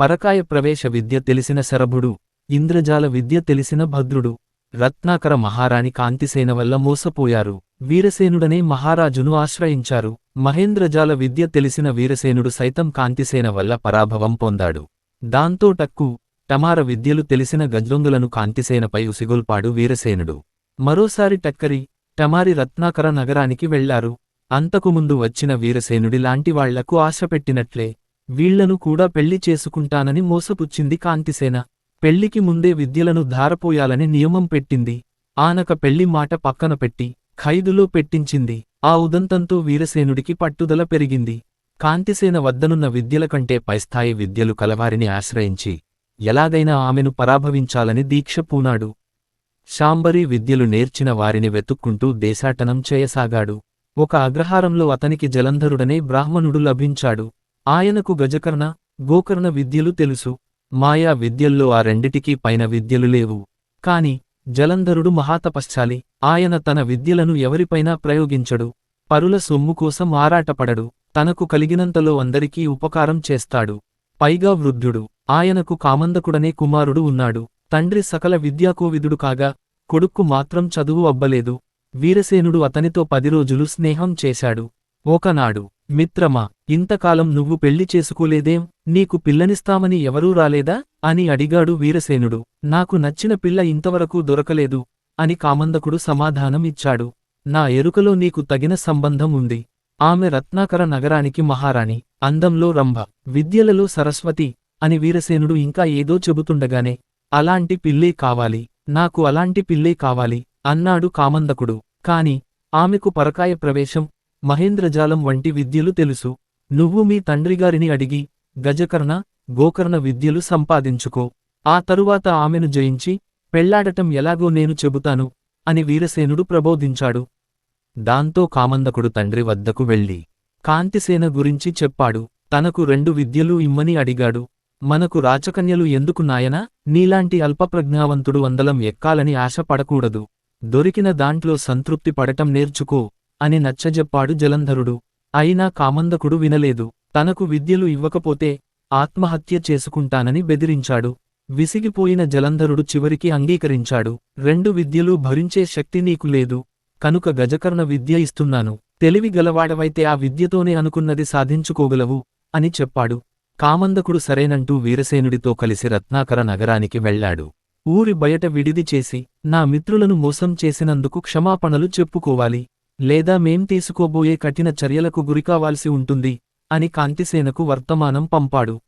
పరకాయ ప్రవేశ విద్య తెలిసిన శరభుడు ఇంద్రజాల విద్య తెలిసిన భద్రుడు. రత్నాకర మహారాణి కాంతిసేన వల్ల మోసపోయారు. వీరసేనుడనే మహారాజును ఆశ్రయించారు. మహేంద్రజాల విద్య తెలిసిన వీరసేనుడు సైతం కాంతిసేన వల్ల పరాభవం పొందాడు. దాంతో టక్కు టమార విద్యలు తెలిసిన గజ్రొంగులను కాంతిసేనపై ఉసిగొల్పాడు వీరసేనుడు. మరోసారి టక్కరి టమారి రత్నాకర నగరానికి వెళ్ళారు. అంతకుముందు వచ్చిన వీరసేనుడి లాంటివాళ్ళకు ఆశపెట్టినట్లే. వీళ్ళను కూడా పెళ్ళి చేసుకుంటానని మోసపుచ్చింది కాంతిసేన. పెళ్ళికి ముందే విద్యలను ధారపోయాలని నియమం పెట్టింది. ఆనక పెళ్ళి మాట పక్కన పెట్టి ఖైదులో పెట్టించింది. ఆ ఉదంతంతో వీరసేనుడికి పట్టుదల పెరిగింది. కాంతిసేన వద్దనున్న విద్యల కంటే పైస్థాయి విద్యలు కలవారిని ఆశ్రయించి ఎలాగైనా ఆమెను పరాభవించాలని దీక్ష పూనాడు. శాంబరీ విద్యలు నేర్చిన వారిని వెతుక్కుంటూ దేశాటనం చేయసాగాడు. ఒక అగ్రహారంలో అతనికి జలంధరుడనే బ్రాహ్మణుడు లభించాడు. ఆయనకు గజకర్ణ గోకర్ణ విద్యలు తెలుసు. మాయా విద్యల్లో ఆ రెండిటికీ పైన విద్యలు లేవు. కాని జలంధరుడు మహాతపశ్చాలి. ఆయన తన విద్యలను ఎవరిపైనా ప్రయోగించడు. పరుల సొమ్ము కోసం ఆరాటపడడు. తనకు కలిగినంతలో అందరికీ ఉపకారం చేస్తాడు. పైగా వృద్ధుడు. ఆయనకు కామందకుడనే కుమారుడు ఉన్నాడు. తండ్రి సకల విద్యాకోవిదుడు కాగా కొడుక్కు మాత్రం చదువు అబ్బలేదు. వీరసేనుడు అతనితో పది రోజులు స్నేహం చేశాడు. ఒకనాడు మిత్రమా ఇంతకాలం నువ్వు పెళ్ళి చేసుకోలేదేం? నీకు పిల్లనిస్తామని ఎవరూ రాలేదా? అని అడిగాడు వీరసేనుడు. నాకు నచ్చిన పిల్ల ఇంతవరకు దొరకలేదు అని కామందకుడు సమాధానం ఇచ్చాడు నా ఎరుకలో నీకు తగిన సంబంధం ఉంది. ఆమె రత్నాకర నగరానికి మహారాణి అందంలో రంభ విద్యలలో సరస్వతి అని వీరసేనుడు ఇంకా ఏదో చెబుతుండగానే అలాంటి పిల్లే కావాలి నాకు అలాంటి పిల్లే కావాలి అన్నాడు కామందకుడు. కాని ఆమెకు పరకాయ ప్రవేశం మహేంద్రజాలం వంటి విద్యలు తెలుసు. నువ్వు మీ తండ్రిగారిని అడిగి గజకర్ణ గోకర్ణ విద్యలు సంపాదించుకో. ఆ తరువాత ఆమెను జయించి పెళ్ళాడటం ఎలాగో నేను చెబుతాను అని వీరసేనుడు ప్రబోధించాడు. దాంతో కామందకుడు తండ్రి వద్దకు వెళ్ళి కాంతిసేన గురించి చెప్పాడు. తనకు రెండు విద్యలు ఇమ్మని అడిగాడు. మనకు రాచకన్యలు ఎందుకు నాయనా? నీలాంటి అల్పప్రజ్ఞావంతుడు వందలం ఎక్కాలని ఆశపడకూడదు. దొరికిన దాంట్లో సంతృప్తి పడటం నేర్చుకో. అని నచ్చజెప్పాడు జలంధరుడు. అయినా కామందకుడు వినలేదు. తనకు విద్యలు ఇవ్వకపోతే ఆత్మహత్య చేసుకుంటానని బెదిరించాడు. విసిగిపోయిన జలంధరుడు చివరికి అంగీకరించాడు. రెండు విద్యలు భరించే శక్తి నీకు లేదు. కనుక గజకర్ణ విద్య ఇస్తున్నాను. తెలివి గలవాడవైతే ఆ విద్యతోనే అనుకున్నది సాధించుకోగలవు అని చెప్పాడు. కామందకుడు సరేనంటూ వీరసేనుడితో కలిసి రత్నాకర నగరానికి వెళ్ళాడు ఊరి బయట విడిది చేసి నా మిత్రులను మోసం చేసినందుకు క్షమాపణలు చెప్పుకోవాలి. లేదా మేం తీసుకోబోయే కఠిన చర్యలకు గురికావాల్సి ఉంటుంది అని కాంతిసేనకు వర్తమానం పంపాడు.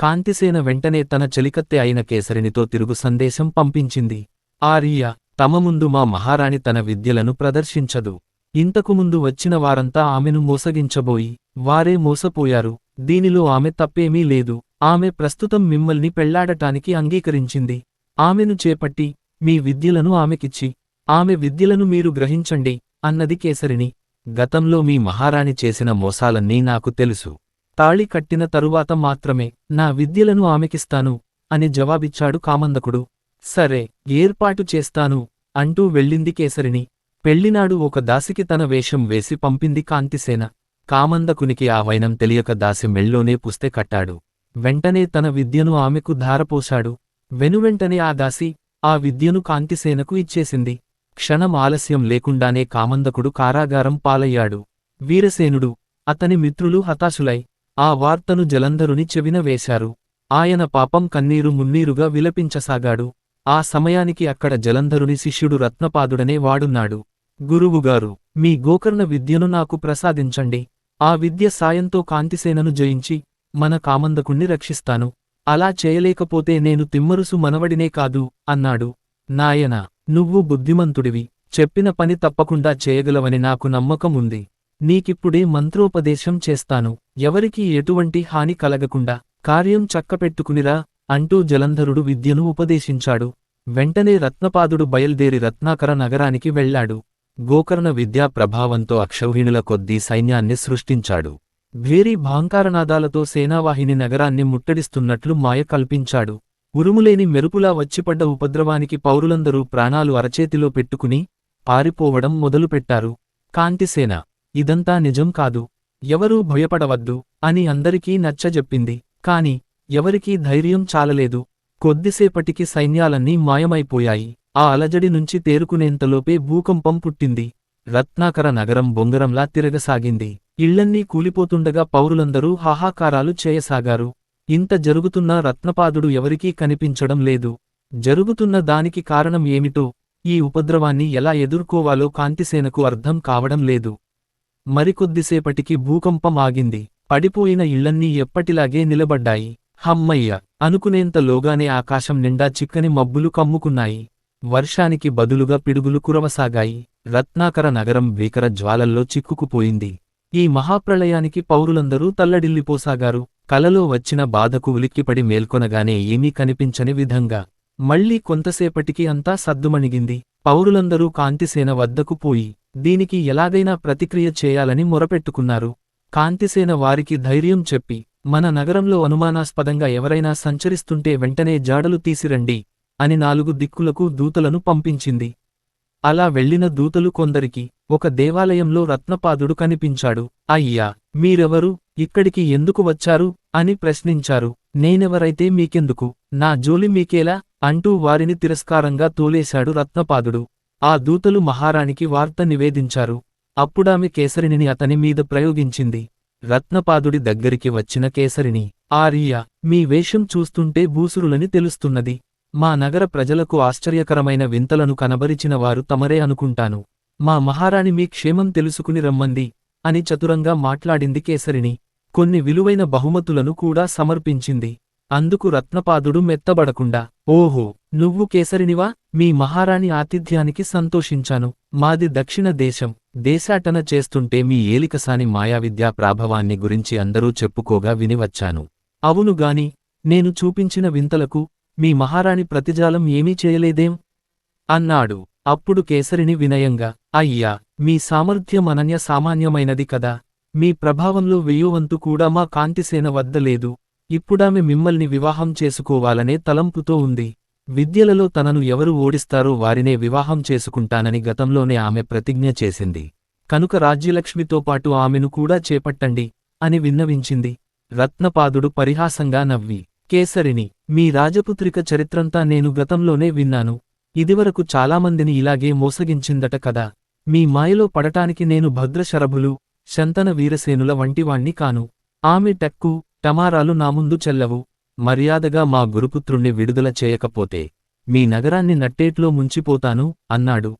కాంతిసేన వెంటనే తన చెలికత్తె అయిన కేసరినితో తిరుగు సందేశం పంపించింది. ఆర్య తమ ముందు మా మహారాణి తన విద్యలను ప్రదర్శించదు. ఇంతకుముందు వచ్చిన వారంతా ఆమెను మోసగించబోయి వారే మోసపోయారు. దీనిలో ఆమె తప్పేమీ లేదు. ఆమె ప్రస్తుతం మిమ్మల్ని పెళ్ళాడటానికి అంగీకరించింది. ఆమెను చేపట్టి మీ విద్యలను ఆమెకిచ్చి ఆమె విద్యలను మీరు గ్రహించండి. అన్నది కేసరిని గతంలో మీ మహారాణి చేసిన మోసాలన్నీ నాకు తెలుసు. తాళి కట్టిన తరువాత మాత్రమే నా విద్యలను ఆమెకిస్తాను అని జవాబిచ్చాడు కామందకుడు. సరే ఏర్పాటు చేస్తాను అంటూ వెళ్ళింది కేసరిని. పెళ్ళినాడు ఒక దాసికి తన వేషం వేసి పంపింది కాంతిసేన. కామందకునికి ఆ వైనం తెలియక దాసి మెళ్ళోనే పుస్తే కట్టాడు. వెంటనే తన విద్యను ఆమెకు ధారపోశాడు. వెనువెంటనే ఆ దాసి ఆ విద్యను కాంతిసేనకు ఇచ్చేసింది. క్షణం ఆలస్యం లేకుండానే కామందకుడు కారాగారం పాలయ్యాడు. వీరసేనుడు అతని మిత్రులు హతాశులై ఆ వార్తను జలంధరుని చెవిన వేశారు. ఆయన పాపం కన్నీరు మున్నీరుగా విలపించసాగాడు. ఆ సమయానికి అక్కడ జలంధరుని శిష్యుడు రత్నపాదుడనే వాడున్నాడు. గురువుగారు మీ గోకర్ణ విద్యను నాకు ప్రసాదించండి. ఆ విద్య సాయంతో కాంతిసేనను జయించి మన కామందకుణ్ణి రక్షిస్తాను. అలా చేయలేకపోతే నేను తిమ్మరుసు మనవడినే కాదు అన్నాడు. నాయన నువ్వు బుద్ధిమంతుడివి. చెప్పిన పని తప్పకుండా చేయగలవని నాకు నమ్మకం ఉంది. నీకిప్పుడే మంత్రోపదేశం చేస్తాను. ఎవరికీ ఎటువంటి హాని కలగకుండా కార్యం చక్కపెట్టుకునిరా అంటూ జలంధరుడు విద్యను ఉపదేశించాడు. వెంటనే రత్నపాదుడు బయల్దేరి రత్నాకర నగరానికి వెళ్ళాడు గోకర్ణ విద్యా ప్రభావంతో అక్షౌహిణుల కొద్దీ సైన్యాన్ని సృష్టించాడు. భేరీ భాంకారనాదాలతో సేనావాహిని నగరాన్ని ముట్టడిస్తున్నట్లు మాయ కల్పించాడు. ఉరుములేని మెరుపులా వచ్చిపడ్డ ఉపద్రవానికి పౌరులందరూ ప్రాణాలు అరచేతిలో పెట్టుకుని పారిపోవడం మొదలుపెట్టారు. కాంతిసేన ఇదంతా నిజం కాదు. ఎవరూ భయపడవద్దు అని అందరికీ నచ్చజెప్పింది కాని ఎవరికీ ధైర్యం చాలలేదు. కొద్దిసేపటికి సైన్యాలన్నీ మాయమైపోయాయి. ఆ అలజడి నుంచి తేరుకునేంతలోపే భూకంపం పుట్టింది. రత్నాకర నగరం బొంగరంలా తిరగసాగింది. ఇళ్ళన్నీ కూలిపోతుండగా పౌరులందరూ హాహాకారాలు చేయసాగారు. ఇంత జరుగుతున్నా రత్నపాదుడు ఎవరికీ కనిపించడం లేదు. జరుగుతున్న దానికి కారణం ఏమిటో ఈ ఉపద్రవాన్ని ఎలా ఎదుర్కోవాలో కాంతిసేనకు అర్థం కావడం లేదు. మరికొద్దిసేపటికి భూకంపం ఆగింది. పడిపోయిన ఇళ్ళన్నీ ఎప్పటిలాగే నిలబడ్డాయి. హమ్మయ్య! అనుకునేంతలోగానే ఆకాశం నిండా చిక్కని మబ్బులు కమ్ముకున్నాయి. వర్షానికి బదులుగా పిడుగులు కురవసాగాయి. రత్నాకర నగరం భీకర జ్వాలల్లో చిక్కుకుపోయింది. ఈ మహాప్రళయానికి పౌరులందరూ తల్లడిల్లిపోసాగారు. కలలో వచ్చిన బాధకు ఉలిక్కిపడి మేల్కొనగానే ఏమీ కనిపించని విధంగా మళ్ళీ కొంతసేపటికి అంతా సద్దుమణిగింది. పౌరులందరూ కాంతిసేన వద్దకు పోయి దీనికి ఎలాగైనా ప్రతిక్రియ చేయాలని మొరపెట్టుకున్నారు. కాంతిసేన వారికి ధైర్యం చెప్పి మన నగరంలో అనుమానాస్పదంగా ఎవరైనా సంచరిస్తుంటే వెంటనే జాడలు తీసిరండి అని నాలుగు దిక్కులకు దూతలను పంపించింది. అలా వెళ్ళిన దూతలు కొందరికి ఒక దేవాలయంలో రత్నపాదుడు కనిపించాడు. అయ్యా మీరెవరు? ఇక్కడికి ఎందుకు వచ్చారు? అని ప్రశ్నించారు. నేనెవరైతే మీకెందుకు? నా జోలి మీకేలా? అంటూ వారిని తిరస్కారంగా తోలేశాడు రత్నపాదుడు. ఆ దూతలు మహారాణికి వార్త నివేదించారు. అప్పుడామె కేసరిని అతని మీద ప్రయోగించింది. రత్నపాదుడి దగ్గరికి వచ్చిన కేసరిని ఆర్య మీ వేషం చూస్తుంటే భూసురులని తెలుస్తున్నది. మా నగర ప్రజలకు ఆశ్చర్యకరమైన వింతలను కనబరిచిన వారు తమరే అనుకుంటాను. మా మహారాణి మీ క్షేమం తెలుసుకుని రమ్మంది అని చతురంగా మాట్లాడింది కేసరిని. కొన్ని విలువైన బహుమతులను కూడా సమర్పించింది. అందుకు రత్నపాదుడు మెత్తబడకుండా ఓహో నువ్వు కేసరినివా? మీ మహారాణి ఆతిథ్యానికి సంతోషించాను. మాది దక్షిణ దేశం. దేశాటన చేస్తుంటే మీ ఏలికసాని మాయావిద్యా ప్రాభవాన్ని గురించి అందరూ చెప్పుకోగా వినివచ్చాను. అవునుగాని నేను చూపించిన వింతలకు మీ మహారాణి ప్రతిజాలం ఏమీ చేయలేదేం? అన్నాడు. అప్పుడు కేసరిని వినయంగా అయ్యా మీ సామర్థ్యం అనన్య సామాన్యమైనది కదా. మీ ప్రభావంలో వెయ్యువంతు కూడా మా కాంతిసేన వద్ద లేదు. ఇప్పుడామె మిమ్మల్ని వివాహం చేసుకోవాలనే తలంపుతో ఉంది. విద్యలలో తనను ఎవరు ఓడిస్తారో వారినే వివాహం చేసుకుంటానని గతంలోనే ఆమె ప్రతిజ్ఞ చేసింది. కనుక రాజ్యలక్ష్మితో పాటు ఆమెను కూడా చేపట్టండి అని విన్నవించింది. రత్నపాదుడు పరిహాసంగా నవ్వి కేసరిని మీ రాజపుత్రిక చరిత్రంతా నేను గతంలోనే విన్నాను. ఇదివరకు చాలామందిని ఇలాగే మోసగించిందట కదా. మీ మాయలో పడటానికి నేను భద్రశరభులు శంతన వీరసేనుల వంటివాణ్ణి కాను. ఆమె టక్కు టమారాలు నా ముందు చెల్లవు. మర్యాదగా మా గురుపుత్రుణ్ణి విడుదల చేయకపోతే మీ నగరాన్ని నట్టేట్లో ముంచిపోతాను అన్నాడు.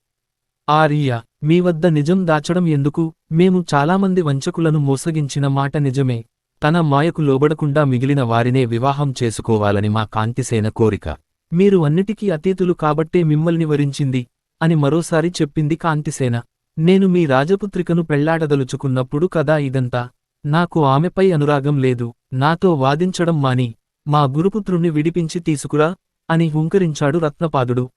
ఆర్య మీ వద్ద నిజం దాచడం ఎందుకు? మేము చాలామంది వంచకులను మోసగించిన మాట నిజమే. తన మాయకు లోబడకుండా మిగిలిన వారినే వివాహం చేసుకోవాలని మా కాంతిసేన కోరిక. మీరు అన్నిటికీ అతీతులు కాబట్టే మిమ్మల్ని వరించింది అని మరోసారి చెప్పింది కాంతిసేన. నేను మీ రాజపుత్రికను పెళ్ళాడదలుచుకున్నప్పుడు కదా ఇదంతా. నాకు ఆమెపై అనురాగం లేదు. నాతో వాదించడం మాని. మా గురుపుత్రుణ్ణి విడిపించి తీసుకురా అని హుంకరించాడు రత్నపాదుడు.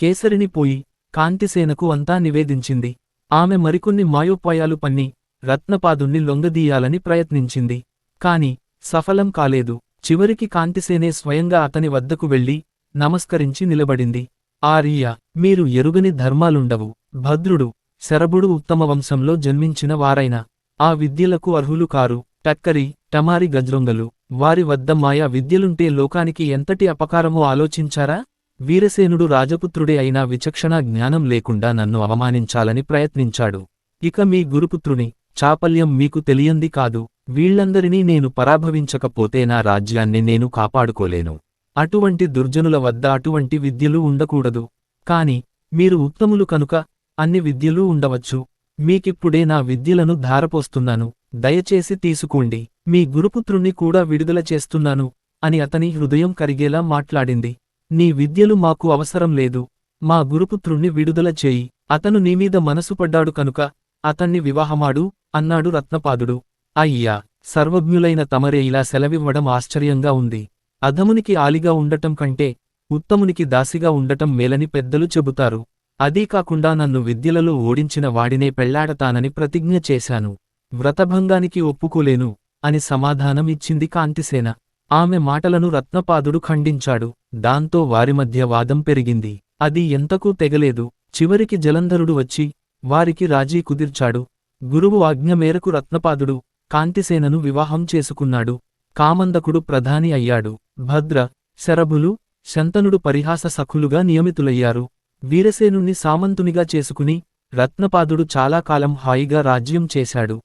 కేసరిని పోయి కాంతిసేనకు అంతా నివేదించింది. ఆమె మరికొన్ని మాయోపాయాలు పన్ని రత్నపాదుణ్ణి లొంగదీయాలని ప్రయత్నించింది. కాని సఫలం కాలేదు. చివరికి కాంతిసేనే స్వయంగా అతని వద్దకు వెళ్ళి నమస్కరించి నిలబడింది. ఆర్య మీరు ఎరుగని ధర్మాలుండవు. భద్రుడు శరభుడు ఉత్తమ వంశంలో జన్మించిన వారైన. ఆ విద్యలకు అర్హులు కారు. టక్కరి టమారి గజ్రొంగలు వారి వద్ద మాయా విద్యలుంటే లోకానికి ఎంతటి అపకారమో ఆలోచించారా? వీరసేనుడు రాజపుత్రుడే అయినా విచక్షణ జ్ఞానం లేకుండా నన్ను అవమానించాలని ప్రయత్నించాడు. ఇక మీ గురుపుత్రుని చాపల్యం మీకు తెలియంది కాదు. వీళ్ళందరినీ నేను పరాభవించకపోతే నా రాజ్యాన్ని నేను కాపాడుకోలేను. అటువంటి దుర్జనుల వద్ద అటువంటి విద్యలు ఉండకూడదు. కాని మీరు ఉత్తములు కనుక అన్ని విద్యలు ఉండవచ్చు. మీకిప్పుడే నా విద్యలను ధారపోస్తున్నాను. దయచేసి తీసుకోండి. మీ గురుపుత్రుణ్ణి కూడా విడుదల చేస్తున్నాను అని అతని హృదయం కరిగేలా మాట్లాడింది. నీ విద్యలు మాకు అవసరం లేదు. మా గురుపుత్రుణ్ణి విడుదల చేయి. అతను నీమీద మనసుపడ్డాడు కనుక అతన్ని వివాహమాడు అన్నాడు రత్నపాదుడు. అయ్యా సర్వజ్ఞులైన తమరే ఇలా సెలవివ్వడం ఆశ్చర్యంగా ఉంది. అధమునికి ఆలిగా ఉండటం కంటే ఉత్తమునికి దాసిగా ఉండటం మేలని పెద్దలు చెబుతారు. అదీ కాకుండా నన్ను విద్యలలో ఓడించిన వాడినే పెళ్ళాడతానని ప్రతిజ్ఞ చేశాను. వ్రతభంగానికి ఒప్పుకోలేను అని సమాధానం ఇచ్చింది కాంతిసేన. ఆమె మాటలను రత్నపాదుడు ఖండించాడు. దాంతో వారి మధ్య వాదం పెరిగింది. అది ఎంతకూ తెగలేదు. చివరికి జలంధరుడు వచ్చి వారికి రాజీ కుదిర్చాడు. గురువు ఆజ్ఞ మేరకు రత్నపాదుడు కాంతిసేనను వివాహం చేసుకున్నాడు. కామందకుడు ప్రధాని అయ్యాడు. భద్ర శరభులు శంతనుడు పరిహాస సఖులుగా నియమితులయ్యారు. వీరసేనుణ్ణి సామంతునిగా చేసుకుని రత్నపాదుడు చాలాకాలం హాయిగా రాజ్యం చేశాడు.